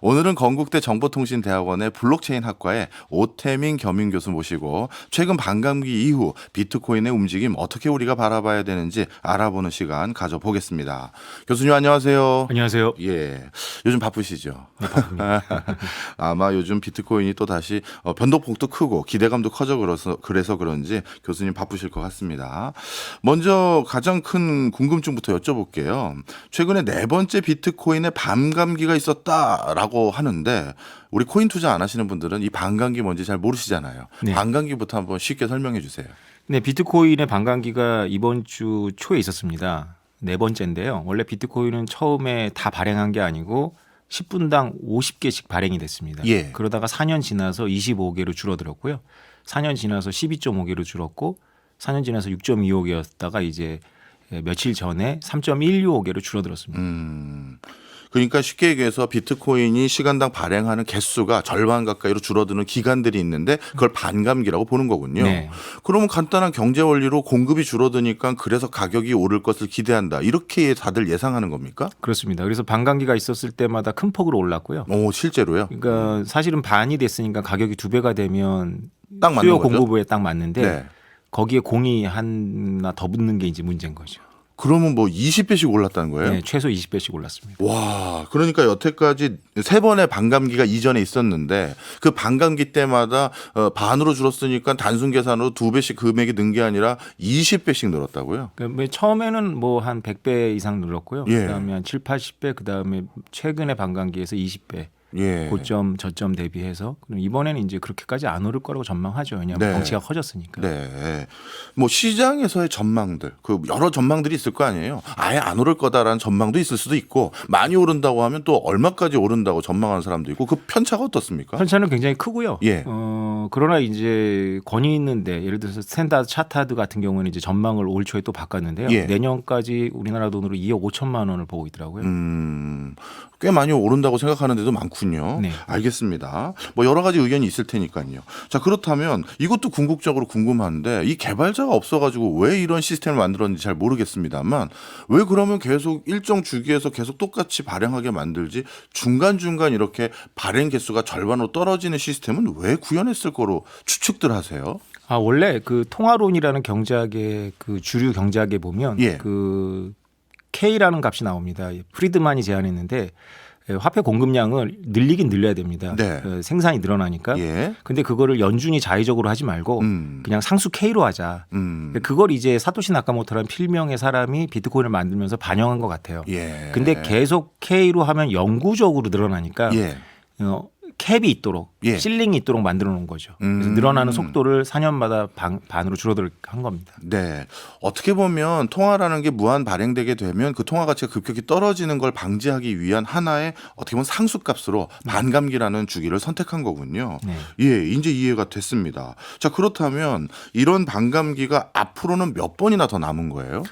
오늘은 건국대 정보통신대학원의 블록체인 학과의 오태민 겸임 교수 모시고 최근 반감기 이후 비트코인의 움직임 어떻게 우리가 바라봐야 되는지 알아보는 시간 가져보겠습니다. 교수님 안녕하세요. 안녕하세요. 예. 요즘 바쁘시죠? 네. 아마 요즘 비트코인이 또 다시 어, 변동폭도 크고 기대감도 커져 그래서 그래서 그런지 교수님 바쁘실 것 같습니다. 먼저 가장 큰 궁금증부터 여쭤볼게요. 최근에 네 번째 비트코인의 반감기가 있었다라고 하는데 우리 코인 투자 안 하시는 분들은 이 반감기 뭔지 잘 모르시잖아요. 네. 반감기부터 한번 쉽게 설명해 주세요. 네, 비트코인의 반감기가 이번 주 초에 있었습니다. 네 번째인데요. 원래 비트코인은 처음에 다 발행한 게 아니고 10분당 50개씩 발행이 됐습니다. 예. 그러다가 4년 지나서 25개로 줄어들었고요. 4년 지나서 12.5개로 줄었고 4년 지나서 6.25개였다가 이제 며칠 전에 3.165개로 줄어들었습니다. 음. 그러니까 쉽게 얘기해서 비트코인이 시간당 발행하는 개수가 절반 가까이로 줄어드는 기간들이 있는데 그걸 반감기라고 보는 거군요. 네. 그러면 간단한 경제 원리로 공급이 줄어드니까 그래서 가격이 오를 것을 기대한다. 이렇게 다들 예상하는 겁니까? 그렇습니다. 그래서 반감기가 있었을 때마다 큰 폭으로 올랐고요. 오, 실제로요? 그러니까 사실은 반이 됐으니까 가격이 두 배가 되면 딱 맞는 수요? 공급에 딱 맞는데 네. 거기에 공이 하나 더 붙는 게 이제 문제인 거죠. 그러면 뭐 20배씩 올랐다는 거예요? 네, 최소 20배씩 올랐습니다. 와, 그러니까 여태까지 세 번의 반감기가 이전에 있었는데 그 반감기 때마다 어, 반으로 줄었으니까 단순 계산으로 두 배씩 금액이 는 게 아니라 20배씩 늘었다고요? 그뭐 처음에는 뭐 한 100배 이상 늘었고요. 예. 그다음에 한 7, 80배, 그다음에 최근의 반감기에서 20배 예. 고점 저점 대비해서 그럼 이번에는 이제 그렇게까지 안 오를 거라고 전망하죠. 왜냐하면 네. 덩치가 커졌으니까. 네. 뭐 시장에서의 전망들, 그 여러 전망들이 있을 거 아니에요. 아예 안 오를 거다라는 전망도 있을 수도 있고 많이 오른다고 하면 또 얼마까지 오른다고 전망하는 사람도 있고 그 편차가 어떻습니까? 편차는 굉장히 크고요. 예. 어, 그러나 이제 권위 있는데 예를 들어서 스탠다드 차타드 같은 경우는 이제 전망을 올 초에 또 바꿨는데요. 예. 내년까지 우리나라 돈으로 2억 5천만 원을 보고 있더라고요. 음, 꽤 많이 오른다고 생각하는 데도 많군요. 네. 알겠습니다. 뭐 여러 가지 의견이 있을 테니까요. 자, 그렇다면 이것도 궁극적으로 궁금한데 이 개발자가 없어가지고 왜 이런 시스템을 만들었는지 잘 모르겠습니다만 왜 그러면 계속 일정 주기에서 계속 똑같이 발행하게 만들지 중간 중간 이렇게 발행 개수가 절반으로 떨어지는 시스템은 왜 구현했을 거로 추측들 하세요? 아 원래 그 통화론이라는 경제학의 그 주류 경제학에 보면 예. 그 K라는 값이 나옵니다. 프리드만이 제안했는데 예, 화폐 공급량을 늘리긴 늘려야 됩니다. 네. 그 생산이 늘어나니까. 예. 근데 그거를 연준이 자의적으로 하지 말고 음. 그냥 상수 K로 하자. 음. 그걸 이제 사토시 나카모토라는 필명의 사람이 비트코인을 만들면서 반영한 것 같아요. 예. 근데 계속 K로 하면 영구적으로 늘어나니까 예. 어, 캡이 있도록 예. 실링이 있도록 만들어 놓은 거죠. 그래서 음. 늘어나는 속도를 4년마다 반, 반으로 줄어들 한 겁니다. 네. 어떻게 보면 통화라는 게 무한 발행되게 되면 그 통화 가치가 급격히 떨어지는 걸 방지하기 위한 하나의 어떻게 보면 상수값으로 반감기라는 주기를 선택한 거군요. 네. 예, 이제 이해가 됐습니다. 자, 그렇다면 이런 반감기가 앞으로는 몇 번이나 더 남은 거예요?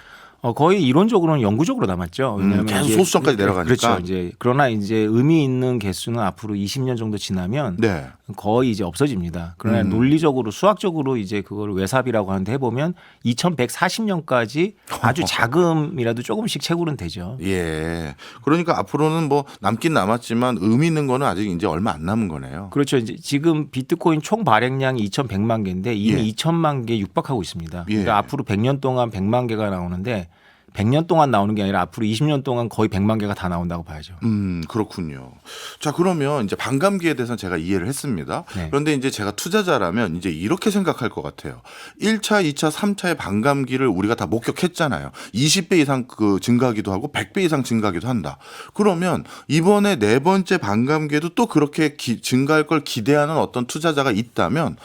어, 거의 이론적으로는 영구적으로 남았죠. 음, 계속 소수점까지 내려가니까. 그렇죠. 이제 그러나 이제 의미 있는 개수는 앞으로 20년 정도 지나면 네. 거의 이제 없어집니다. 그러나 음. 논리적으로 수학적으로 이제 그걸 외삽이라고 하는데 해보면 2140년까지 아주 자금이라도 조금씩 채굴은 되죠. 예. 그러니까 앞으로는 뭐 남긴 남았지만 의미 있는 거는 아직 이제 얼마 안 남은 거네요. 그렇죠. 이제 지금 비트코인 총 발행량이 2,100만 개인데 이미 예. 2천만 개 육박하고 있습니다. 예. 그러니까 앞으로 100년 동안 100만 개가 나오는데 100년 동안 나오는 게 아니라 앞으로 20년 동안 거의 100만 개가 다 나온다고 봐야죠. 음, 그렇군요. 자, 그러면 이제 반감기에 대해서는 제가 이해를 했습니다. 네. 그런데 이제 제가 투자자라면 이제 이렇게 생각할 것 같아요. 1차, 2차, 3차의 반감기를 우리가 다 목격했잖아요. 20배 이상 그 증가하기도 하고 100배 이상 증가하기도 한다. 그러면 이번에 네 번째 반감기에도 또 그렇게 기- 증가할 걸 기대하는 어떤 투자자가 있다면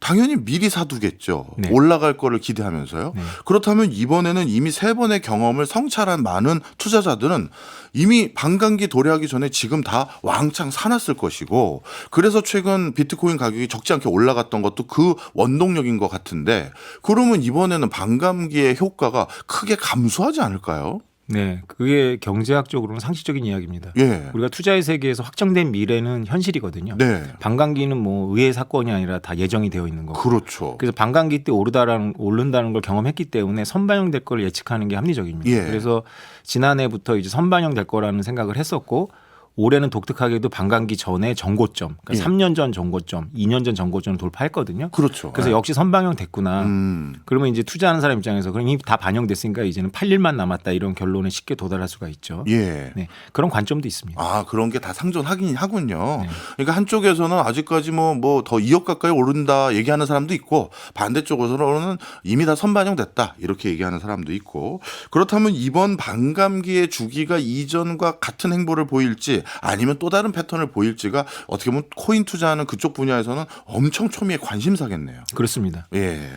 당연히 미리 사두겠죠. 네. 올라갈 거를 기대하면서요. 네. 그렇다면 이번에는 이미 세 번의 경험을 성찰한 많은 투자자들은 이미 반감기 도래하기 전에 지금 다 왕창 사놨을 것이고 그래서 최근 비트코인 가격이 적지 않게 올라갔던 것도 그 원동력인 것 같은데 그러면 이번에는 반감기의 효과가 크게 감소하지 않을까요? 네, 그게 경제학적으로는 상식적인 이야기입니다. 예. 우리가 투자의 세계에서 확정된 미래는 현실이거든요. 네. 반감기는 뭐 의회 사건이 아니라 다 예정이 되어 있는 거고. 그렇죠. 그래서 반감기 때 오르다라는 오른다는 걸 경험했기 때문에 선반영될 걸 예측하는 게 합리적입니다. 예. 그래서 지난해부터 이제 선반영될 거라는 생각을 했었고 올해는 독특하게도 반감기 전에 전고점, 그러니까 예. 3년 전 전고점, 2년 전 전고점을 돌파했거든요. 그렇죠. 그래서 네. 역시 선방형 됐구나. 음. 그러면 이제 투자하는 사람 입장에서 그럼 이미 다 반영됐으니까 이제는 8일만 남았다 이런 결론에 쉽게 도달할 수가 있죠. 예. 네, 그런 관점도 있습니다. 아 그런 게 다 상존하긴 하군요. 네. 그러니까 한쪽에서는 아직까지 뭐 뭐 더 2억 가까이 오른다 얘기하는 사람도 있고 반대쪽으로는 이미 다 선반영 됐다 이렇게 얘기하는 사람도 있고 그렇다면 이번 반감기의 주기가 이전과 같은 행보를 보일지 아니면 또 다른 패턴을 보일지가 어떻게 보면 코인 투자하는 그쪽 분야에서는 엄청 초미의 관심사겠네요. 그렇습니다. 예,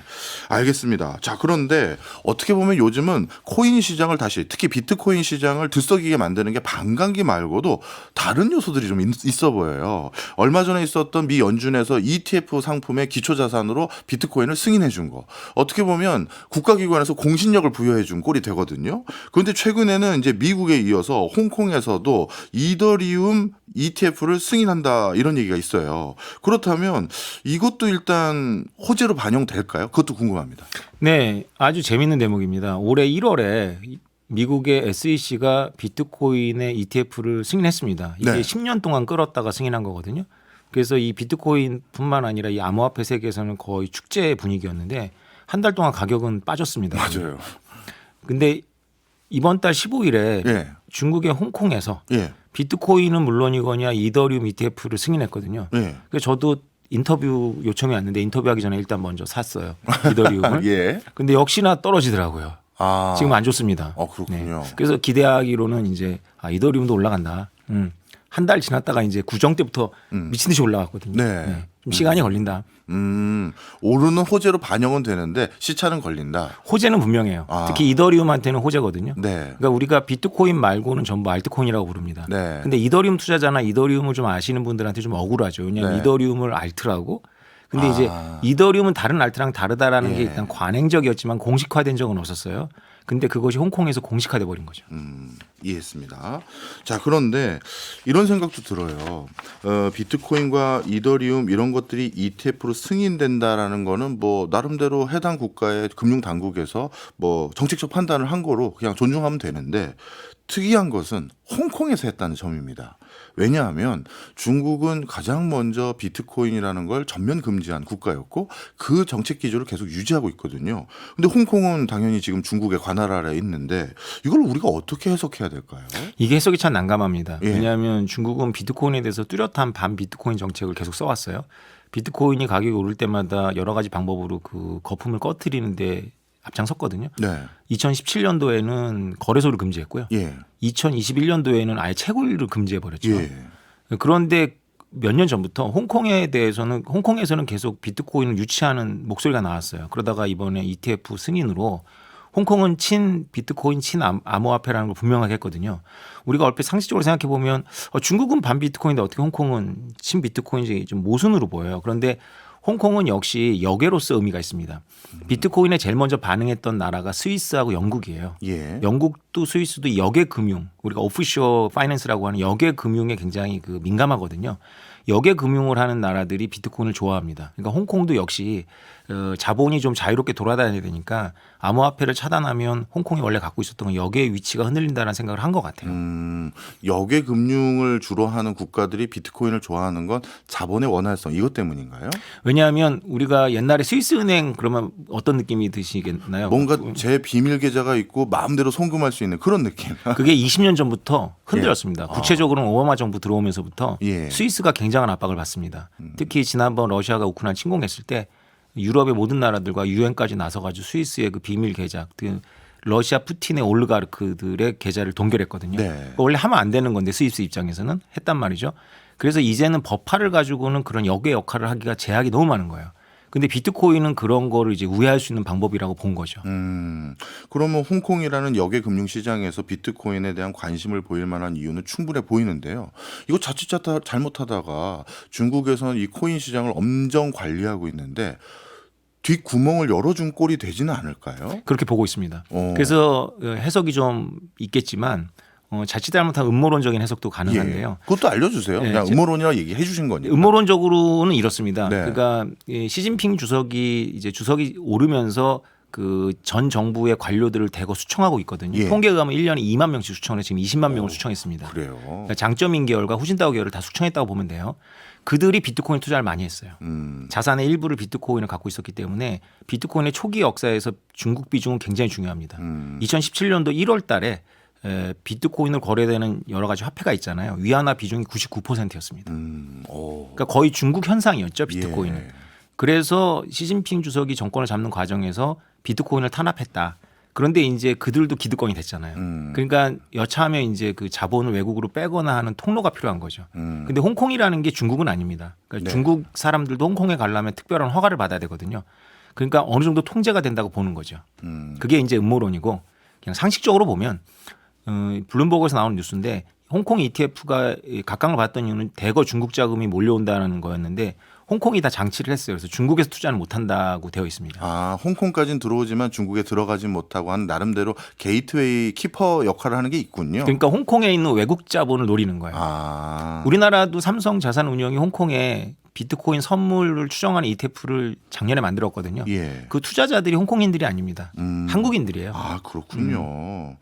알겠습니다. 자, 그런데 어떻게 보면 요즘은 코인 시장을 다시 특히 비트코인 시장을 들썩이게 만드는 게 반감기 말고도 다른 요소들이 좀 있- 있어 보여요. 얼마 전에 있었던 미 연준에서 ETF 상품의 기초 자산으로 비트코인을 승인해 준 거. 어떻게 보면 국가기관에서 공신력을 부여해 준 꼴이 되거든요. 그런데 최근에는 이제 미국에 이어서 홍콩에서도 이더 리움 ETF를 승인한다 이런 얘기가 있어요. 그렇다면 이것도 일단 호재로 반영될까요? 그것도 궁금합니다. 네, 아주 재밌는 대목입니다. 올해 1월에 미국의 SEC가 비트코인의 ETF를 승인했습니다. 이게 네. 10년 동안 끌었다가 승인한 거거든요. 그래서 이 비트코인뿐만 아니라 이 암호화폐 세계에서는 거의 축제 분위기였는데 한 달 동안 가격은 빠졌습니다. 맞아요. 근데 이번 달 15일에 예. 중국의 홍콩에서 예. 비트코인은 물론이거냐 이더리움 ETF를 승인했거든요. 예. 그래서 저도 인터뷰 요청이 왔는데 인터뷰하기 전에 일단 먼저 샀어요. 이더리움을. 예. 근데 역시나 떨어지더라고요. 아. 지금 안 좋습니다. 어, 그렇군요. 그래서 기대하기로는 이제 아, 이더리움도 올라간다. 음. 한 달 지났다가 이제 구정 때부터 미친 듯이 올라갔거든요. 음. 네. 좀 시간이 걸린다. 음. 오르는 호재로 반영은 되는데 시차는 걸린다. 호재는 분명해요. 아. 특히 이더리움한테는 호재거든요. 네. 그러니까 우리가 비트코인 말고는 전부 알트코인이라고 부릅니다. 네. 근데 이더리움 투자자나 이더리움을 좀 아시는 분들한테 좀 억울하죠. 왜냐하면 네. 이더리움을 알트라고. 근데 이제 아. 이더리움은 다른 알트랑 다르다라는 게 예. 일단 관행적이었지만 공식화된 적은 없었어요. 근데 그것이 홍콩에서 공식화돼 버린 거죠. 음, 이해했습니다. 자, 그런데 이런 생각도 들어요. 어, 비트코인과 이더리움 이런 것들이 ETF로 승인된다라는 거는 뭐 나름대로 해당 국가의 금융 당국에서 뭐 정책적 판단을 한 거로 그냥 존중하면 되는데 특이한 것은 홍콩에서 했다는 점입니다. 왜냐하면 중국은 가장 먼저 비트코인이라는 걸 전면 금지한 국가였고 그 정책 기조를 계속 유지하고 있거든요. 근데 홍콩은 당연히 지금 중국의 관할 아래에 있는데 이걸 우리가 어떻게 해석해야 될까요? 이게 해석이 참 난감합니다. 예. 왜냐하면 중국은 비트코인에 대해서 뚜렷한 반 비트코인 정책을 계속 써왔어요. 비트코인이 가격이 오를 때마다 여러 가지 방법으로 그 거품을 꺼트리는데 앞장섰거든요. 네. 2017년도에는 거래소를 금지했고요. 예. 2021년도에는 아예 채굴을 금지해 버렸죠. 예. 그런데 몇 년 전부터 홍콩에 대해서는 홍콩에서는 계속 비트코인을 유치하는 목소리가 나왔어요. 그러다가 이번에 ETF 승인으로 홍콩은 친 비트코인 친 암- 암호화폐라는 걸 분명하게 했거든요. 우리가 얼핏 상식적으로 생각해 보면 어, 중국은 반 비트코인인데 어떻게 홍콩은 친 비트코인이 좀 모순으로 보여요. 그런데 홍콩은 역시 역외로서 의미가 있습니다. 비트코인에 제일 먼저 반응했던 나라가 스위스하고 영국이에요. 예. 영국도 스위스도 역외 금융 우리가 오피쇼 파이낸스라고 하는 역외 금융에 굉장히 그 민감하거든요. 역외 금융을 하는 나라들이 비트코인을 좋아합니다. 그러니까 홍콩도 역시 어, 자본이 좀 자유롭게 돌아다녀야 되니까 암호화폐를 차단하면 홍콩이 원래 갖고 있었던 건 역외 위치가 흔들린다는 생각을 한 것 같아요. 음, 역의 금융을 주로 하는 국가들이 비트코인을 좋아하는 건 자본의 원활성 이것 때문인가요? 왜냐하면 우리가 옛날에 스위스 은행 그러면 어떤 느낌이 드시겠나요? 뭔가 제 비밀 계좌가 있고 마음대로 송금할 수 있는 그런 느낌. 그게 20년 전부터 흔들렸습니다. 구체적으로는 오바마 정부 들어오면서부터 예. 스위스가 굉장한 압박을 받습니다. 특히 지난번 러시아가 우크라이나 침공했을 때 유럽의 모든 나라들과 유엔까지 나서가지고 스위스의 그 비밀 계좌, 그 러시아 푸틴의 올르가르크들의 계좌를 동결했거든요. 네. 원래 하면 안 되는 건데 스위스 입장에서는 했단 말이죠. 그래서 이제는 법화를 가지고는 그런 역의 역할을 하기가 제약이 너무 많은 거예요. 근데 비트코인은 그런 거를 이제 우회할 수 있는 방법이라고 본 거죠. 음, 그러면 홍콩이라는 역의 금융 시장에서 비트코인에 대한 관심을 보일 만한 이유는 충분해 보이는데요. 이거 자칫 잘못하다가 중국에서는 이 코인 시장을 엄정 관리하고 있는데 뒷구멍을 열어준 꼴이 되지는 않을까요? 그렇게 보고 있습니다. 어. 그래서 어, 해석이 좀 있겠지만 어, 자칫 잘못한 음모론적인 해석도 가능한데요. 예. 그것도 알려주세요. 네, 그냥 제- 음모론이라 얘기해 주신 거니까. 음모론적으로는 이렇습니다. 네. 그러니까 이 시진핑 주석이 이제 주석이 오르면서 그 전 정부의 관료들을 대거 수청하고 있거든요. 예. 통계에 의하면 1년에 2만 명씩 수청을 해 지금 20만 명을 수청했습니다. 그래요. 그러니까 장점인 계열과 후진다오 계열을 다 수청했다고 보면 돼요. 그들이 비트코인 투자를 많이 했어요. 음. 자산의 일부를 비트코인을 갖고 있었기 때문에 비트코인의 초기 역사에서 중국 비중은 굉장히 중요합니다. 음. 2017년도 1월 달에 에, 비트코인을 거래되는 여러 가지 화폐가 있잖아요. 위안화 비중이 99%였습니다. 음. 오. 그러니까 거의 중국 현상이었죠, 비트코인은. 예. 그래서 시진핑 주석이 정권을 잡는 과정에서 비트코인을 탄압했다. 그런데 이제 그들도 기득권이 됐잖아요. 음. 그러니까 여차하면 이제 그 자본을 외국으로 빼거나 하는 통로가 필요한 거죠. 음. 근데 홍콩이라는 게 중국은 아닙니다. 그러니까 네. 중국 사람들도 홍콩에 가려면 특별한 허가를 받아야 되거든요. 그러니까 어느 정도 통제가 된다고 보는 거죠. 음. 그게 이제 음모론이고 그냥 상식적으로 보면 어, 블룸버그에서 나오는 뉴스인데 홍콩 ETF가 각광을 받던 이유는 대거 중국 자금이 몰려온다는 거였는데 홍콩이 다 장치를 했어요. 그래서 중국에서 투자는 못 한다고 되어 있습니다. 아, 홍콩까지는 들어오지만 중국에 들어가진 못하고 하는 나름대로 게이트웨이 키퍼 역할을 하는 게 있군요. 그러니까 홍콩에 있는 외국 자본을 노리는 거예요. 아. 우리나라도 삼성 자산운용이 홍콩에 비트코인 선물을 추정하는 ETF를 작년에 만들었거든요. 예. 그 투자자들이 홍콩인들이 아닙니다. 음. 한국인들이에요. 아 그렇군요. 음.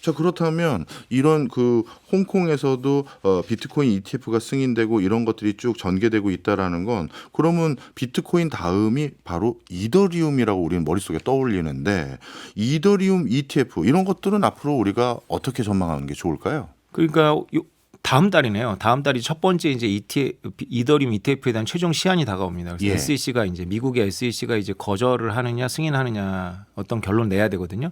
자 그렇다면 이런 그 홍콩에서도 어, 비트코인 ETF가 승인되고 이런 것들이 쭉 전개되고 있다라는 건 그러면 비트코인 다음이 바로 이더리움이라고 우리는 머릿속에 떠올리는데 이더리움 ETF 이런 것들은 앞으로 우리가 어떻게 전망하는 게 좋을까요? 그러니까 요- 다음 달이네요. 다음 달이 첫 번째 이제 ETF 이더리움 ETF에 대한 최종 시한이 다가옵니다. 그래서 예. SEC가 이제 미국의 SEC가 이제 거절을 하느냐 승인하느냐 어떤 결론 내야 되거든요.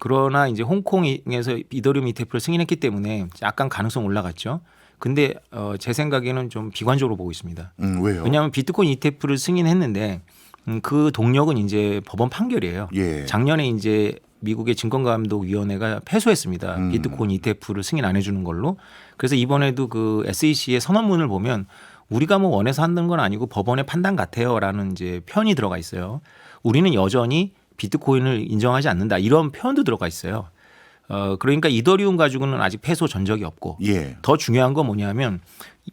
그러나 이제 홍콩에서 이더리움 ETF를 승인했기 때문에 약간 가능성 올라갔죠. 근데 어, 제 생각에는 좀 비관적으로 보고 있습니다. 음, 왜요? 왜냐하면 비트코인 ETF를 승인했는데 음, 그 동력은 이제 법원 판결이에요. 예. 작년에 이제 미국의 증권감독위원회가 패소했습니다. 음. 비트코인 ETF를 승인 안 해주는 걸로. 그래서 이번에도 그 SEC의 선언문을 보면 우리가 뭐 원해서 하는 건 아니고 법원의 판단 같아요라는 이제 표현이 들어가 있어요. 우리는 여전히 비트코인을 인정하지 않는다 이런 표현도 들어가 있어요. 어 그러니까 이더리움 가지고는 아직 패소 전적이 없고 예. 더 중요한 건 뭐냐면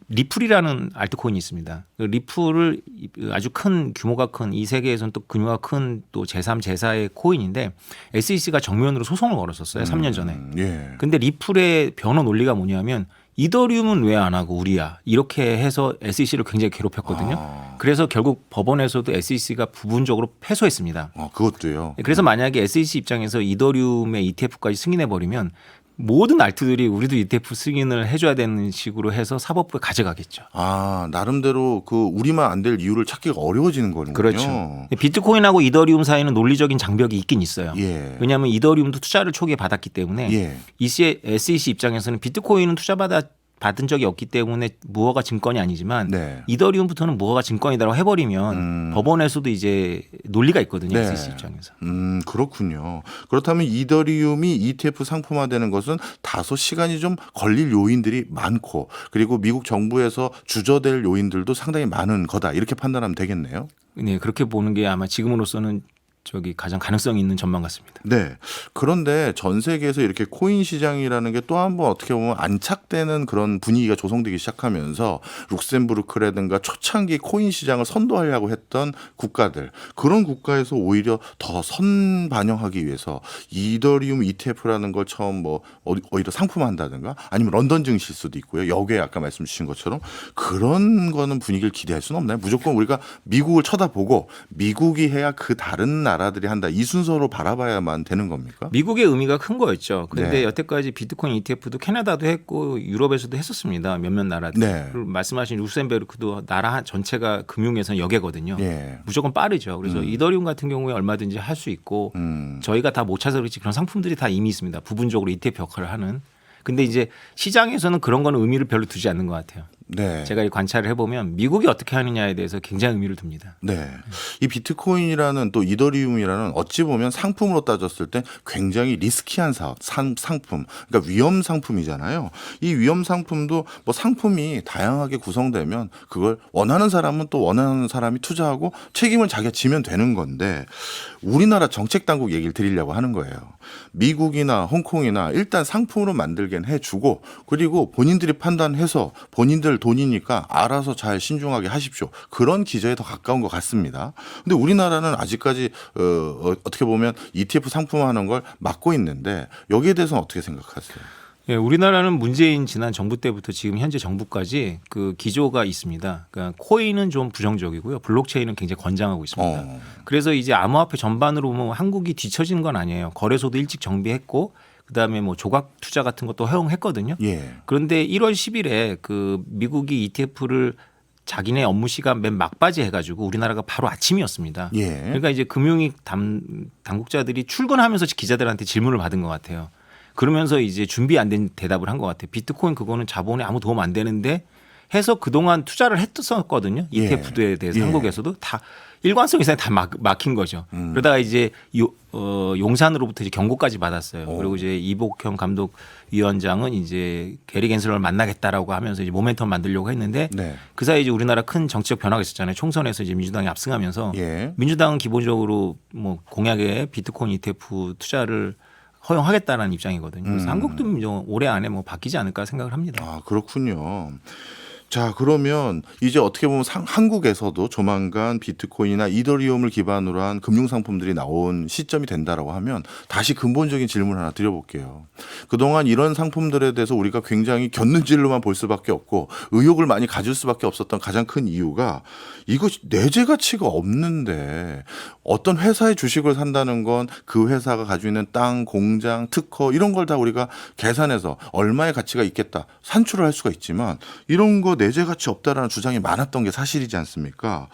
리플이라는 알트코인이 있습니다. 그 리플을 아주 큰 규모가 큰 이 세계에서는 또 규모가 큰 또 제3, 제4의 코인인데 SEC가 정면으로 소송을 걸었었어요. 3년 전에. 음, 예. 근데 리플의 변호 논리가 뭐냐면 이더리움은 왜 안 하고 우리야 이렇게 해서 SEC를 굉장히 괴롭혔거든요. 아, 그래서 결국 법원에서도 SEC가 부분적으로 패소했습니다. 어, 그것도요. 그래서 만약에 SEC 입장에서 이더리움의 ETF까지 승인해 버리면 모든 알트들이 우리도 ETF 승인을 해줘야 되는 식으로 해서 사법부에 가져가겠죠. 아 나름대로 그 우리만 안 될 이유를 찾기가 어려워지는 거군요. 그렇죠. 비트코인하고 이더리움 사이는 논리적인 장벽이 있긴 있어요. 예. 왜냐하면 이더리움도 투자를 초기에 받았기 때문에 예. EC, SEC 입장에서는 비트코인은 투자받아 받은 적이 없기 때문에 무허가 증권이 아니지만 네. 이더리움부터는 무허가 증권이다라고 해버리면 음. 법원에서도 이제 논리가 있거든요. 네. SEC 입장에서. 음, 그렇군요. 그렇다면 이더리움이 ETF 상품화되는 것은 다소 시간이 좀 걸릴 요인들이 많고 그리고 미국 정부에서 주저될 요인들도 상당히 많은 거다. 이렇게 판단하면 되겠네요. 네, 그렇게 보는 게 아마 지금으로서는 저기 가장 가능성이 있는 전망 같습니다. 네. 그런데 전 세계에서 이렇게 코인 시장이라는 게 또 한 번 어떻게 보면 안착되는 그런 분위기가 조성되기 시작하면서 룩셈부르크라든가 초창기 코인 시장을 선도하려고 했던 국가들 그런 국가에서 오히려 더 선반영하기 위해서 이더리움 ETF라는 걸 처음 뭐 오히려 상품화한다든가 아니면 런던 증시일 수도 있고요. 여기에 아까 말씀 주신 것처럼 그런 거는 분위기를 기대할 수는 없나요? 무조건 우리가 미국을 쳐다보고 미국이 해야 그 다른 나 라들이 한다. 이 순서로 바라봐야만 되는 겁니까? 미국의 의미가 큰 거였죠. 근데 네. 여태까지 비트코인 ETF도 캐나다도 했고 유럽에서도 했었습니다. 몇몇 나라들. 네. 말씀하신 루셈베르크도 나라 전체가 금융에서는 역외거든요. 예. 무조건 빠르죠. 그래서 이더리움 같은 경우에 얼마든지 할 수 있고 음. 저희가 다 못 찾아서 그렇지 그런 상품들이 다 이미 있습니다. 부분적으로 ETF 역할을 하는. 근데 이제 시장에서는 그런 거는 의미를 별로 두지 않는 것 같아요. 네. 제가 이 관찰을 해보면 미국이 어떻게 하느냐에 대해서 굉장히 의미를 둡니다. 네. 이 비트코인이라는 또 이더리움이라는 어찌 보면 상품으로 따졌을 때 굉장히 리스키한 사업, 상, 상품, 그러니까 위험 상품이잖아요. 이 위험 상품도 뭐 상품이 다양하게 구성되면 그걸 원하는 사람은 또 원하는 사람이 투자하고 책임을 자기가 지면 되는 건데 우리나라 정책 당국 얘기를 드리려고 하는 거예요. 미국이나 홍콩이나 일단 상품으로 만들긴 해주고 그리고 본인들이 판단해서 본인들 돈이니까 알아서 잘 신중하게 하십시오. 그런 기저에 더 가까운 것 같습니다. 근데 우리나라는 아직까지 어, 어, 어떻게 보면 ETF 상품화하는 걸 막고 있는데 여기에 대해서는 어떻게 생각하세요? 예, 우리나라는 문재인 지난 정부 때부터 지금 현재 정부까지 그 기조가 있습니다. 그러니까 코인은 좀 부정적이고요. 블록체인은 굉장히 권장하고 있습니다. 어. 그래서 이제 암호화폐 전반으로 보면 한국이 뒤처지는 건 아니에요. 거래소도 일찍 정비했고 그다음에 뭐 조각 투자 같은 것도 허용했거든요. 예. 그런데 1월 10일에 그 미국이 ETF를 자기네 업무 시간 맨 막바지 해가지고 우리나라가 바로 아침이었습니다. 예. 그러니까 이제 금융위 담, 당국자들이 출근하면서 기자들한테 질문을 받은 것 같아요. 그러면서 이제 준비 안 된 대답을 한 것 같아요. 비트코인 그거는 자본에 아무 도움 안 되는데 해서 그동안 투자를 했었거든요. 예. ETF에 대해서 예. 한국에서도 다 일관성 이상이 다 막, 막힌 거죠. 음. 그러다가 이제 요, 어, 용산으로부터 이제 경고까지 받았어요. 오. 그리고 이제 이복형 감독 위원장은 이제 게리 겐슬러를 만나겠다라고 하면서 이제 모멘텀 만들려고 했는데 네. 그 사이 이제 우리나라 큰 정치적 변화가 있었잖아요. 총선에서 이제 민주당이 압승하면서 예. 민주당은 기본적으로 뭐 공약에 비트코인 ETF 투자를 허용하겠다는 입장이거든요. 그래서 음. 한국도 뭐 올해 안에 뭐 바뀌지 않을까 생각을 합니다. 아, 그렇군요. 자, 그러면 이제 어떻게 보면 상- 한국에서도 조만간 비트코인이나 이더리움을 기반으로 한 금융 상품들이 나온 시점이 된다라고 하면 다시 근본적인 질문 하나 드려볼게요. 그동안 이런 상품들에 대해서 우리가 굉장히 곁눈질로만 볼 수밖에 없고 의욕을 많이 가질 수밖에 없었던 가장 큰 이유가 이거 내재 가치가 없는데 어떤 회사의 주식을 산다는 건 그 회사가 가지고 있는 땅, 공장, 특허 이런 걸 다 우리가 계산해서 얼마의 가치가 있겠다 산출을 할 수가 있지만 이런 거 내재 가치 없다라는 주장이 많았던 게 사실이지 않습니까?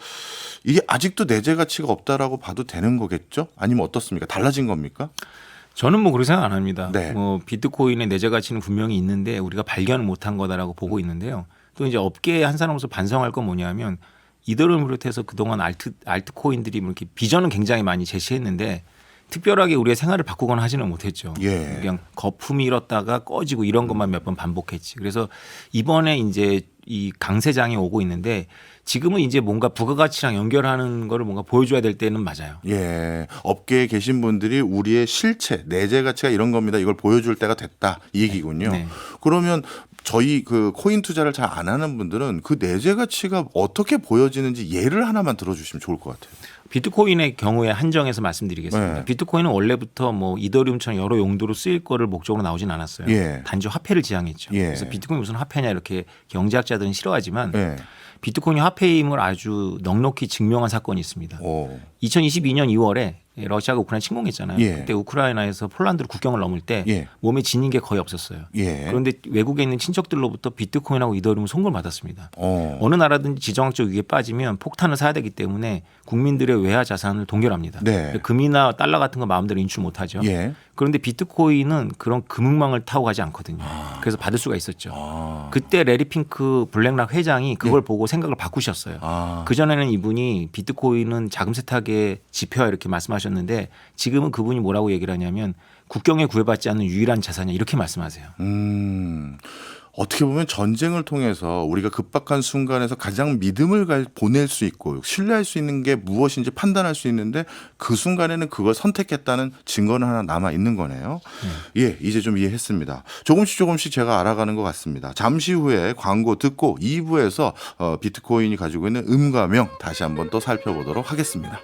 이게 아직도 내재 가치가 없다라고 봐도 되는 거겠죠? 아니면 어떻습니까? 달라진 겁니까? 저는 뭐 그렇게 생각 안 합니다. 네. 뭐 비트코인의 내재 가치는 분명히 있는데 우리가 발견을 못한 거다라고 보고 있는데요. 또 이제 업계의 한 사람으로서 반성할 건 뭐냐면 이더리움을 비롯해서 그동안 알트 알트코인들이 뭐 이렇게 비전은 굉장히 많이 제시했는데 특별하게 우리의 생활을 바꾸거나 하지는 못했죠. 예. 그냥 거품이 일었다가 꺼지고 이런 것만 몇 번 반복했지. 그래서 이번에 이제 이 강세장이 오고 있는데 지금은 이제 뭔가 부가가치랑 연결하는 거를 뭔가 보여줘야 될 때는 맞아요. 예. 업계에 계신 분들이 우리의 실체, 내재 가치가 이런 겁니다. 이걸 보여줄 때가 됐다. 이 얘기군요. 네. 그러면 저희 그 코인 투자를 잘 안 하는 분들은 그 내재 가치가 어떻게 보여지는지 예를 하나만 들어주시면 좋을 것 같아요. 비트코인의 경우에 한정해서 말씀드리겠습니다. 네. 비트코인은 원래부터 뭐 이더리움처럼 여러 용도로 쓰일 거를 목적으로 나오진 않았어요. 예. 단지 화폐를 지향했죠. 예. 그래서 비트코인이 무슨 화폐냐 이렇게 경제학자들은 싫어하지만 예. 비트코인이 화폐임을 아주 넉넉히 증명한 사건이 있습니다. 오. 2022년 2월에 러시아가 우크라이나 침공했잖아요. 예. 그때 우크라이나에서 폴란드로 국경을 넘을 때 예. 몸에 지닌 게 거의 없었어요. 예. 그런데 외국에 있는 친척들로부터 비트코인하고 이더리움 송금을 받았습니다. 어. 어느 나라든지 지정학적 위기에 빠지면 폭탄을 사야 되기 때문에 국민들의 외화 자산을 동결합니다. 네. 금이나 달러 같은 거 마음대로 인출 못하죠. 예. 그런데 비트코인은 그런 금융망을 타고 가지 않거든요. 그래서 받을 수가 있었죠. 아. 그때 레리 핑크 블랙락 회장이 그걸 보고 생각을 바꾸셨어요. 아. 그 전에는 이분이 비트코인은 자금 세탁의 지표야 이렇게 말씀하셨는데 지금은 그분이 뭐라고 얘기를 하냐면 국경에 구애받지 않는 유일한 자산이야 이렇게 말씀하세요. 음. 어떻게 보면 전쟁을 통해서 우리가 급박한 순간에서 가장 믿음을 갈, 보낼 수 있고 신뢰할 수 있는 게 무엇인지 판단할 수 있는데 그 순간에는 그걸 선택했다는 증거는 하나 남아 있는 거네요. 예, 이제 좀 이해했습니다. 조금씩 조금씩 제가 알아가는 것 같습니다. 잠시 후에 광고 듣고 2부에서 어, 비트코인이 가지고 있는 음과 명 다시 한번 또 살펴보도록 하겠습니다.